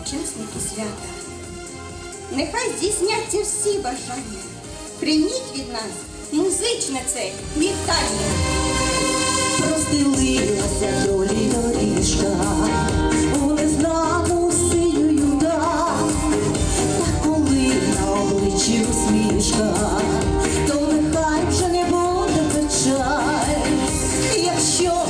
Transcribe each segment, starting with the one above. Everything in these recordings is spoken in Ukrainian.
учасники свята. Нехай здійсняться всі бажання. Прийміть від нас музичне це вітання. Простелилася долі доріжка, у незнану синю дав. Та коли на обличчі усмішка, то нехай вже не буде печаль. Якщо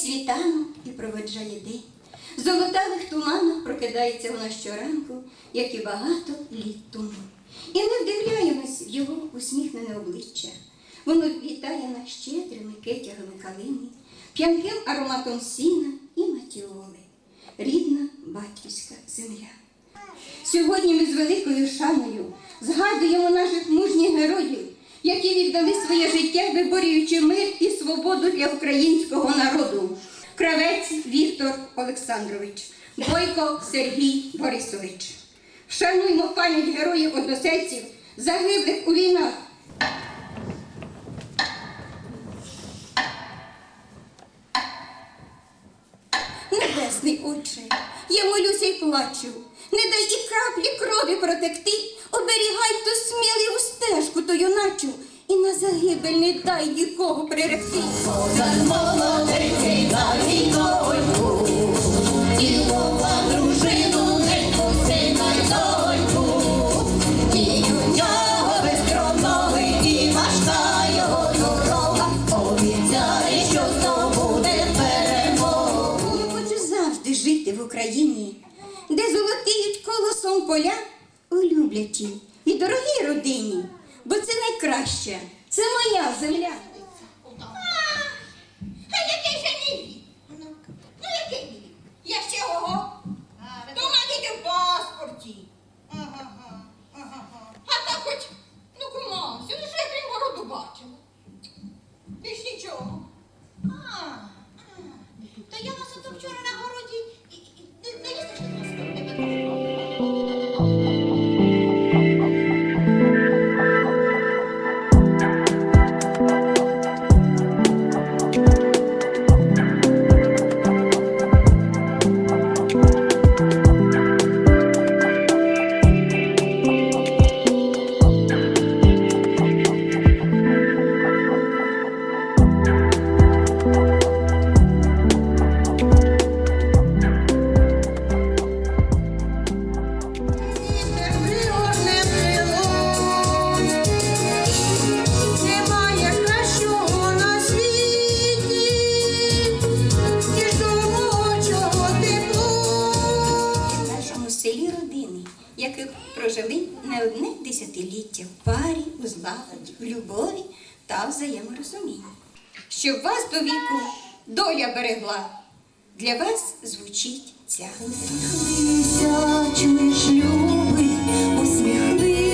світанок і проведжає день. В золотавих туманах прокидається вона щоранку, як і багато літ тому. І не вдивляємось в його усміхнене обличчя. Воно вітає нас щедрими кетягами калини, п'янким ароматом сіна і матіоли. Рідна батьківська земля. Сьогодні ми з великою шаною згадуємо наших мужніх героїв, які віддали своє життя, виборюючи мир і свободу для українського народу. Кравець Віктор Олександрович, Бойко Сергій Борисович. Вшануймо пам'ять героїв односельців, загиблих у війнах. Небесний Отче, я молюся й плачу. Не дай і краплі крові протекти, оберігай ту сміливу стежку ту юначу, і на загибель не дай нікого приректи. Козак молодий на війною, цілував дружину, неньку, сина й доньку. І у нього безкровновий, і важка його дорога, обіцяє, що здобуде перемогу. Я хочу завжди жити в Україні, де золотіють колосом поля у люблячій і дорогій родині, бо це найкраще, це моя земля. Та взаєморозумінні. Щоб вас до віку доля берегла, для вас звучить ця. Усміхнися, чуєш, любий, усміхнися.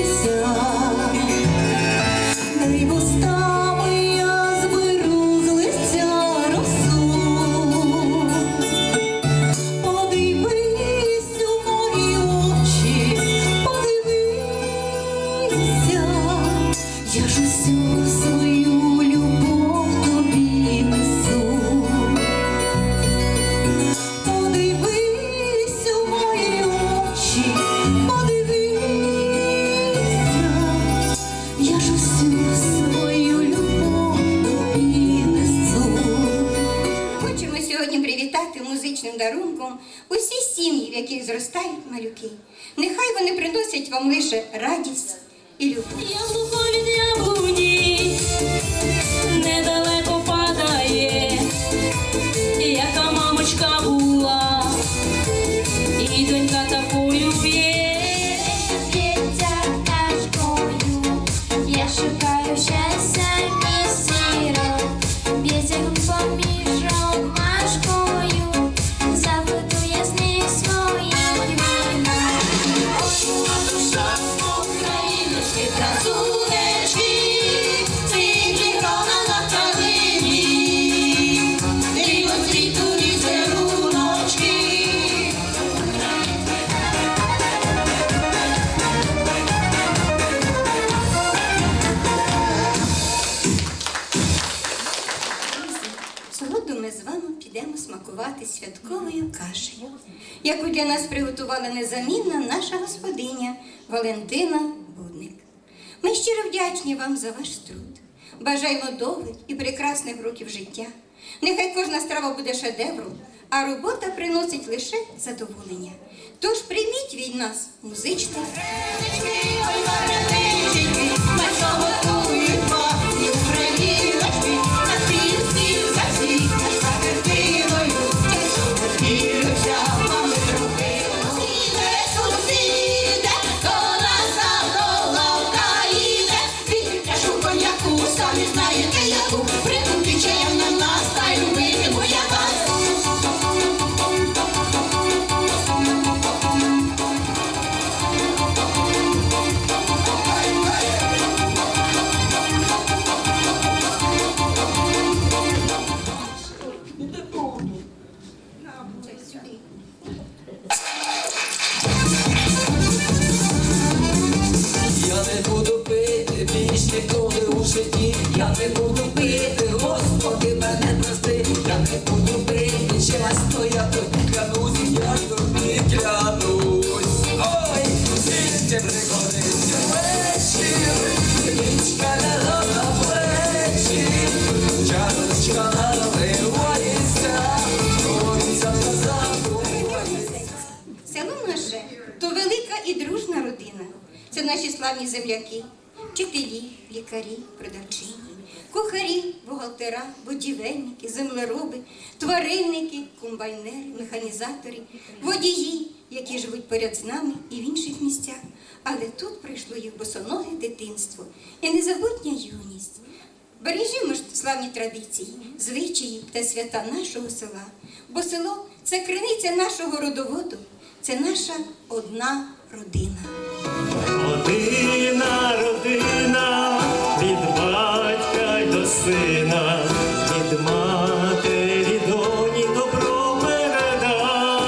стати музичним дарунком усі сім'ї, в яких зростають малюки. Нехай вони приносять вам лише радість і любов. Я. для нас приготувала незамінна наша господиня Валентина Будник. Ми щиро вдячні вам за ваш труд. Бажаємо довгих і прекрасних років життя. Нехай кожна страва буде шедевром, а робота приносить лише задоволення. Тож прийміть від нас музичний. Село наше то велика і дружна родина. Це наші славні земляки, вчителі, лікарі, продавчині, кухарі, бухгалтера, будівельники, землероби, тваринники, комбайнери, механізатори, водії, які живуть поряд з нами і в інших місцях. Але тут прийшло їх босоноге дитинство і незабутня юність. Бережімо ж славні традиції, звичаї та свята нашого села, бо село це криниця нашого родоводу, це наша одна родина. Родина, родина, сина, від матері доні добро передам.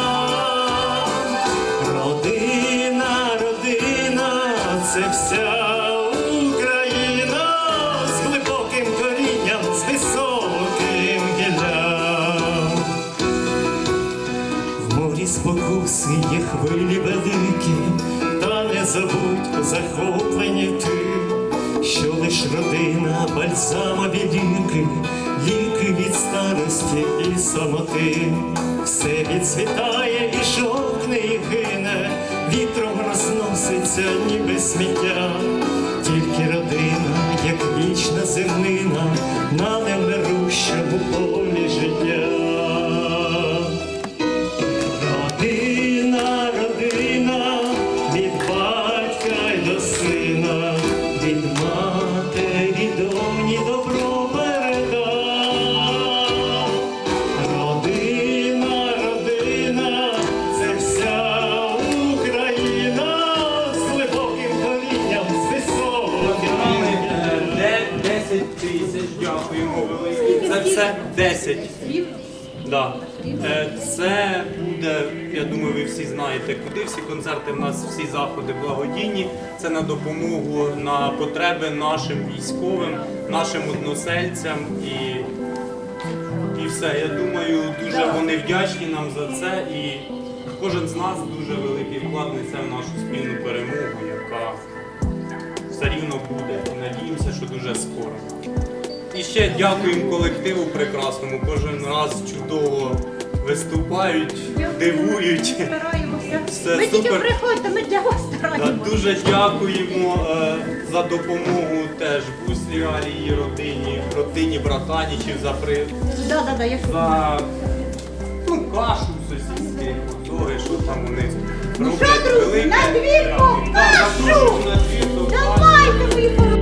Родина, родина, це вся Україна з глибоким корінням, з високим гіллям. В морі спокуси є хвилі великі, та не забудь захоплені ти, що лиш родина бальзамові ліки, ліки від старості і самоти. Все відцвітає і жовтне, і гине, вітром розноситься, ніби сміття. Тільки родина, як вічна зернина, на невмирущому полі Це 10. Да. Е, Це буде, я думаю, ви всі знаєте, куди всі концерти в нас, всі заходи благодійні. Це на допомогу на потреби нашим військовим, нашим односельцям і, і все. Я думаю, дуже вони вдячні нам за це. І кожен з нас дуже великий вклад несе в нашу спільну перемогу, яка все рівно буде. Надіємося, що дуже скоро. І ще дякуємо колективу прекрасному. Кожен раз чудово виступають. дивують. Стараємося. Все ви тільки супер. приходьте, ми для вас Да, стараємося. Дуже дякуємо е, за допомогу теж Буслі Алії родині, родині Братанічів за при Да, да, да, я за ну, кашу сусідські, хот-доги, що там вони Ну що, друзі, на двір по дякую. Кашу! на двір